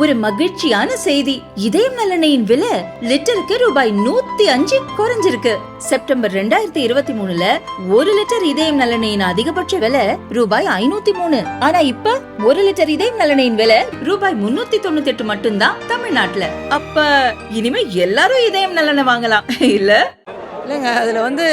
ஒரு மகிழ்ச்சியான செய்தி. இதயம் நலனையின் விலை லிட்டருக்கு ரூபாய் நூத்தி அஞ்சு குறைஞ்சிருக்கு. செப்டம்பர் ரெண்டாயிரத்தி இருபத்தி மூணுல ஒரு லிட்டர் இதயம் நலனையின் அதிகபட்ச விலை ரூபாய் ஐநூத்தி மூணு. ஆனா இப்ப ஒரு லிட்டர் இதயம் நலனையின் விலை ரூபாய் முன்னூத்தி தொண்ணூத்தி எட்டு மட்டும்தான் தமிழ்நாட்டுல. அப்ப இனிமே எல்லாரும் இதயம் நலனை வாங்கலாம். இல்ல? இல்லைங்க அதில் வந்து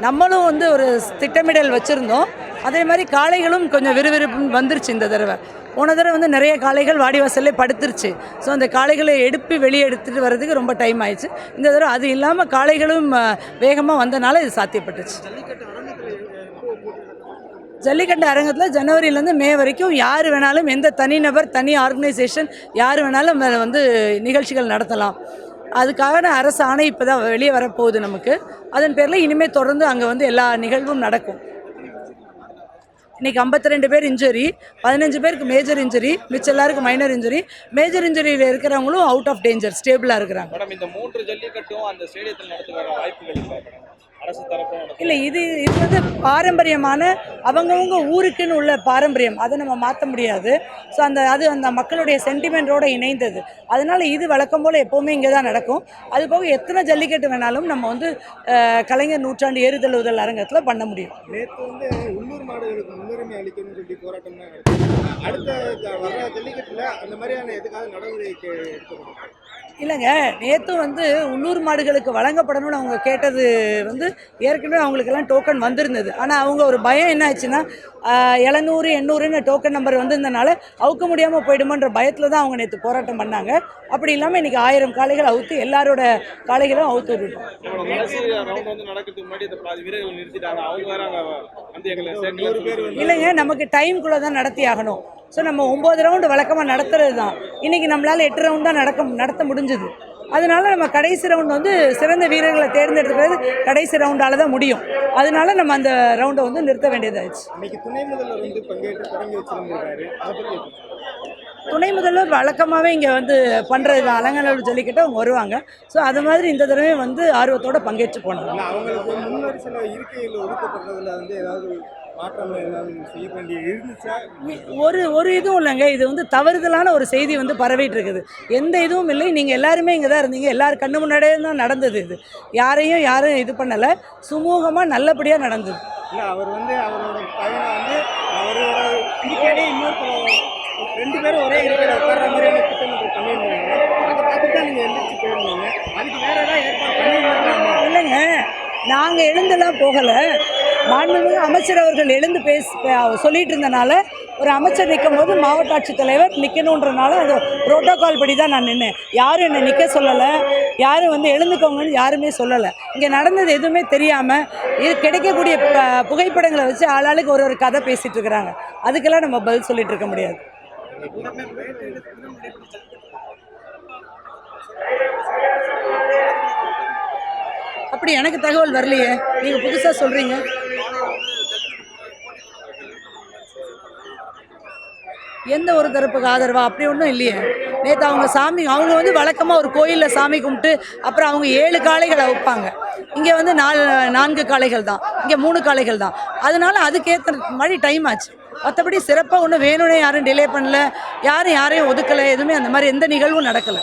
நம்மளும் வந்து ஒரு திட்டமிடல் வச்சுருந்தோம். அதே மாதிரி காளைகளும் கொஞ்சம் விறுவிறுப்பு வந்துருச்சு இந்த தடவை. போன தடவை வந்து நிறைய காளைகள் வாடிவாசல்லே படுத்துருச்சு. ஸோ அந்த காளைகளை எடுப்பி வெளியே எடுத்துகிட்டு வர்றதுக்கு ரொம்ப டைம் ஆயிடுச்சு. இந்த தடவை அது இல்லாமல் காளைகளும் வேகமாக வந்தனால இது சாத்தியப்பட்டுச்சு. ஜல்லிக்கட்டு அரங்கத்தில் ஜனவரியிலேருந்து மே வரைக்கும் யார் வேணாலும் எந்த தனிநபர் தனி ஆர்கனைசேஷன் யார் வேணாலும் வந்து நிகழ்ச்சிகள் நடத்தலாம். அதுக்காக அரசு ஆணை இப்போ தான் வெளியே வரப்போகுது நமக்கு. அதன் பேரில் இனிமேல் தொடர்ந்து அங்கே வந்து எல்லா நிகழ்வும் நடக்கும். இன்றைக்கி ஐம்பத்தி ரெண்டு பேர் இன்ஜுரி பதினஞ்சு பேருக்கு மேஜர் இன்ஜுரி மிச்சம் எல்லாருக்கும் மைனர் இன்ஜுரி மேஜர் இன்ஜுரியில் இருக்கிறவங்களும் அவுட் ஆஃப் டேஞ்சர் ஸ்டேபிளாக இருக்கிறாங்க. மேடம் இந்த மூன்று ஜல்லிக்கட்டும் அந்த ஸ்டேடியத்தில் நடத்த வர வாய்ப்புகள் இல்லை இது இது வந்து பாரம்பரியமான அவங்கவுங்க ஊருக்குன்னு உள்ள பாரம்பரியம். அதை நம்ம மாற்ற முடியாது. ஸோ அந்த அது அந்த மக்களுடைய சென்டிமெண்ட்டோட இணைந்தது. அதனால் இது வழக்கம் போல் எப்போவுமே இங்கே தான் நடக்கும். அது போக எத்தனை ஜல்லிக்கட்டு வேணாலும் நம்ம வந்து கலைஞர் நூற்றாண்டு ஏறுதழுவுதல் அரங்கத்தில் பண்ண முடியும். நேற்று வந்து உள்ளூர் மாடுகளுக்கு முன்னுரிமை அளிக்கணும்னு சொல்லி போராட்டம் தான். அடுத்த வர்ற ஜல்லிக்கட்டுல அந்த மாதிரியான எதுக்காவது நடவடிக்கை எடுக்கப்படும் இல்லைங்க நேற்றும் வந்து உள்ளூர் மாடுகளுக்கு வழங்கப்படணும்னு அவங்க கேட்டது வந்து ஏற்கனவே அவங்களுக்கெல்லாம் டோக்கன் வந்திருந்தது. ஆனால் அவங்க ஒரு பயம் என்ன ஆச்சுன்னா எழுநூறு எண்ணூறுன்னு டோக்கன் நம்பர் வந்திருந்தனால அவுக்க முடியாமல் போயிடுமோன்ற பயத்தில் தான் அவங்க நேற்று போராட்டம் பண்ணாங்க. அப்படி இல்லாமல் இன்றைக்கி ஆயிரம் காளைகள் அவுத்து எல்லாரோட காளைகளும் அவுத்து விட்டுட்டோம். இல்லைங்க நமக்கு டைம்குள்ளே தான் நடத்தி ஆகணும். ஸோ நம்ம ஒம்பது ரவுண்டு வழக்கமாக நடத்துறது தான் இன்றைக்கி நம்மளால் எட்டு ரவுண்ட் தான் நடக்க நடத்த முடிஞ்சுது. அதனால நம்ம கடைசி ரவுண்ட் வந்து சிறந்த வீரர்களை தேர்ந்தெடுக்கிறது கடைசி ரவுண்டால தான் முடியும். அதனால நம்ம அந்த ரவுண்டை வந்து நிறுத்த வேண்டியதாச்சு துணை முதல்வர் வழக்கமாகவே இங்கே வந்து பண்ணுறது தான். அலங்கநல்லூர் ஜல்லிக்கட்டு அவங்க வருவாங்க. ஸோ அது மாதிரி இந்த தடவை வந்து ஆர்வத்தோட பங்கேற்று போனாங்க. அவங்களுக்கு முன்னர் சில இருக்கைகள் ஒதுக்கப்படுறதுல வந்து ஏதாவது ஒரு ஒரு இதுவும் இல்லைங்க. இது வந்து தவறுதலான ஒரு செய்தி வந்து பரவிட்டு இருக்குது. எந்த இதுவும் இல்லை. நீங்கள் எல்லாருமே இங்கே தான் இருந்தீங்க. எல்லார் கண்ணு முன்னாடியே தான் நடந்தது இது. யாரையும் யாரும் இது பண்ணலை. சுமூகமாக நல்லபடியாக நடந்தது. இல்ல அவர் வந்து அவரோட பையனை வந்து அவரோட இருக்கையிலே இன்னொருத்தர் ரெண்டு பேரும் ஒரே இருக்கையில உட்கார்ற மாதிரியான திட்டமிட்டு பண்ணியிருந்தாங்க. அதை பார்த்து தான் நீங்க எந்திரிச்சு போயிருந்தீங்க. அதுக்கு வேற ஏதாவது ஏற்பாடு பண்ணியிருந்தாங்க இல்லைங்க. நாங்கள் எழுந்தெல்லாம் போகலை. மாண்புமிகு அமைச்சர் அவர்கள் எழுந்து பேச சொல்லிட்டு இருந்தனால ஒரு அமைச்சர் நிற்கும் போது மாவட்ட ஆட்சித்தலைவர் நிற்கணுன்றனால அது புரோட்டோகால் படி தான் நான் நின்னேன். யாரும் என்னை நிற்க சொல்லலை. யாரும் வந்து எழுந்துக்கோங்கன்னு யாருமே சொல்லலை. இங்கே நடந்தது எதுவுமே தெரியாமல் இது கிடைக்கக்கூடிய ப புகைப்படங்களை வச்சு ஆளாளுக்கு ஒரு ஒரு கதை பேசிகிட்டு இருக்கிறாங்க அதுக்கெல்லாம் நம்ம பதில் சொல்லிட்டு இருக்க முடியாது. அப்படி எனக்கு தகவல் வரலையே. நீங்கள் புதுசாக சொல்கிறீங்க எந்த ஒரு தரப்புக்கு ஆதரவா? அப்படி ஒன்றும் இல்லையே. நேற்று அவங்க சாமி அவங்க வந்து வழக்கமாக ஒரு கோயிலில் சாமி கும்பிட்டு அப்புறம் அவங்க ஏழு காளைகளை வைப்பாங்க. இங்கே வந்து நாலு நான்கு காளைகள் தான். இங்கே மூணு காளைகள் தான். அதனால அதுக்கேற்ற மாதிரி டைம் ஆச்சு. மற்றபடி சிறப்பாக ஒன்றும் வேணும்னே யாரும் டிலே பண்ணல. யாரும் யாரையும் ஒதுக்கலை. எதுவுமே அந்த மாதிரி எந்த நிகழ்வும் நடக்கலை.